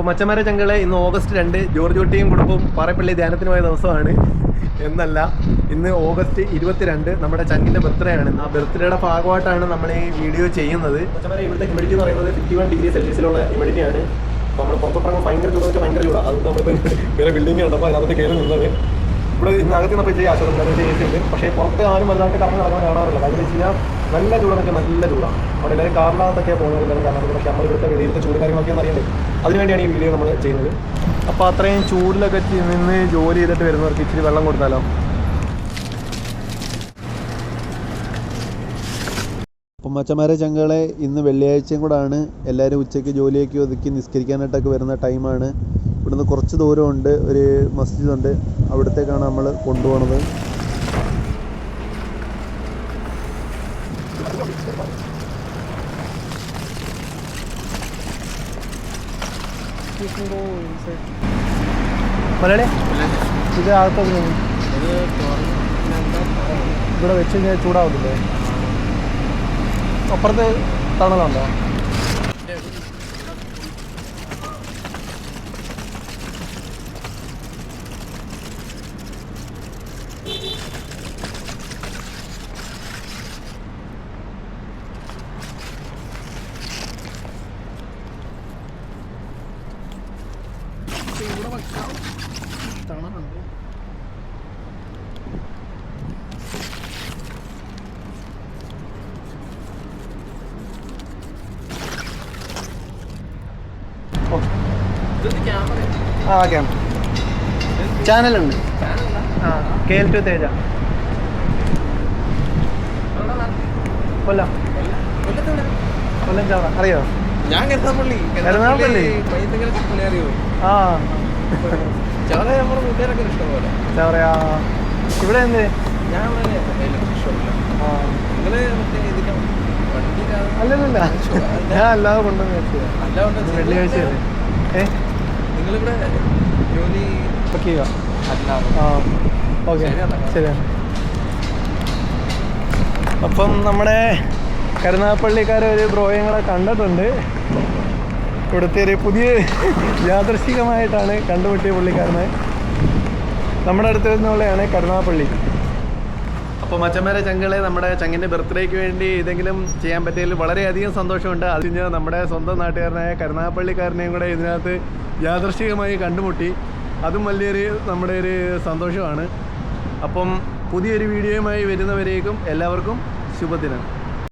അപ്പോൾ മച്ചന്മാരെ ചങ്കളെ ഇന്ന് ഓഗസ്റ്റ് രണ്ട് ജോർജ് കുട്ടിയും കുടുംബവും പാറപ്പള്ളി ധ്യാനത്തിന് പോയ ദിവസമാണ്. എന്നല്ല ഇന്ന് ഓഗസ്റ്റ് ഇരുപത്തിരണ്ട് നമ്മുടെ ചങ്കിന്റെ ബർത്ത്ഡേ ആണ് ആ ബർത്ത്ഡേയുടെ ഭാഗമായിട്ടാണ് നമ്മൾ ഈ വീഡിയോ ചെയ്യുന്നത്. മച്ചന്മാരെ ഇവിടുത്തെ ഹ്യൂമിഡിറ്റി എന്ന് പറയുന്നത് ഫിഫ്റ്റി വൺ ഡിഗ്രി സെൽഷ്യസിലുള്ള ഹ്യൂമിഡിറ്റി ആണ്. അപ്പോൾ നമ്മൾ പുറത്തോട്ടിറങ്ങുമ്പോൾ ഭയങ്കര ചൂട് വെച്ചാൽ ഭയങ്കര ചൂടാണ് അതുകൊണ്ട് നമ്മളിപ്പോൾ വേറെ ബിൽഡിംഗ് ഉണ്ട് അപ്പോൾ അതിനകത്ത് കയറി നിന്നത് ഇവിടെ ഇന്നകത്ത് നമ്മൾ AC ഉണ്ട്. പക്ഷേ പുറത്ത് ആരും വലുതായിട്ട് കറങ്ങി നടക്കാൻ കാണാറില്ല കാര്യം വെച്ച് കഴിഞ്ഞാൽ നല്ല ചൂടെന്നൊക്കെ നല്ല ചൂടാണ്. അവിടെ എല്ലാവരും കാറിനകത്തൊക്കെ പോകുന്നത് എല്ലാവരും കാരണം പക്ഷേ നമ്മൾ ഇവിടുത്തെ വെളിയിലത്തെ ചൂട് കാര്യങ്ങളൊക്കെ ഒന്ന് അറിയണ്ടേ? അതിനുവേണ്ടിയാണ് ഈ വീഡിയോ നമ്മൾ ചെയ്യുന്നത്. അപ്പോൾ അത്രയും ചൂടിലൊക്കെ നിന്ന് ജോലി ചെയ്തിട്ട് വരുന്നവർക്ക് ഇച്ചിരി വെള്ളം കൊടുത്താലോ? അപ്പം മച്ചന്മാരെ ചങ്കളെ ഇന്ന് വെള്ളിയാഴ്ചയും കൂടാണ്. എല്ലാവരും ഉച്ചയ്ക്ക് ജോലിയൊക്കെ ഒതുക്കി നിസ്കരിക്കാനായിട്ടൊക്കെ വരുന്ന ടൈമാണ്. ഇവിടുന്ന് കുറച്ച് ദൂരമുണ്ട് ഒരു മസ്ജിദുണ്ട്. അവിടത്തേക്കാണ് നമ്മൾ കൊണ്ടുപോണത്. മലയാളി? ഇത് നിന്ന്. ഇവിടെ വെച്ച് കഴിഞ്ഞാൽ ചൂടാവത്തില്ലേ? അപ്പുറത്ത് തണലുണ്ടോ? തണലുണ്ട്. ആ ക്യാമറ ചാനലുണ്ട്. ആ K L two Teja Kollam. Kollam. Chavara. അറിയോ? ഞാൻ കരുതാപ്പള്ളി ചിപ്പിളി അറിയോ? ആ ചാവറയാ ഇവിടെ എന്ത്? അല്ലല്ല ഞാൻ അല്ലാതെ കൊണ്ടുവന്ന് വെച്ചതാ. ജോലി ഓക്കെ. ശരിയാണ് അപ്പം നമ്മുടെ കരുനാഗപ്പള്ളിക്കാരെ ഒരു ബ്രോയങ്ങളെ കണ്ടിട്ടുണ്ട്. ഇവിടുത്തെ ഒരു പുതിയ യാദൃശികമായിട്ടാണ് കണ്ടുമുട്ടിയ പുള്ളിക്കാരനെ. നമ്മുടെ അടുത്ത് നിന്നുള്ളതാണ് കരുണാപ്പള്ളി അപ്പോൾ മച്ചന്മാരെ ചങ്കളെ നമ്മുടെ ചങ്ങിന്റെ ബർത്ത്ഡേക്ക് വേണ്ടി ഇതെങ്കിലും ചെയ്യാൻ പറ്റിയതിൽ വളരെയധികം സന്തോഷമുണ്ട്. അത് കഴിഞ്ഞാൽ നമ്മുടെ സ്വന്തം നാട്ടുകാരനായ കരുണാപ്പള്ളിക്കാരനെയും കൂടെ ഇതിനകത്ത് യാദൃശികമായി കണ്ടുമുട്ടി. അതും വലിയൊരു നമ്മുടെ ഒരു സന്തോഷമാണ്. അപ്പം പുതിയൊരു വീഡിയോയുമായി വരുന്നവരേക്കും എല്ലാവർക്കും ശുഭദിനം.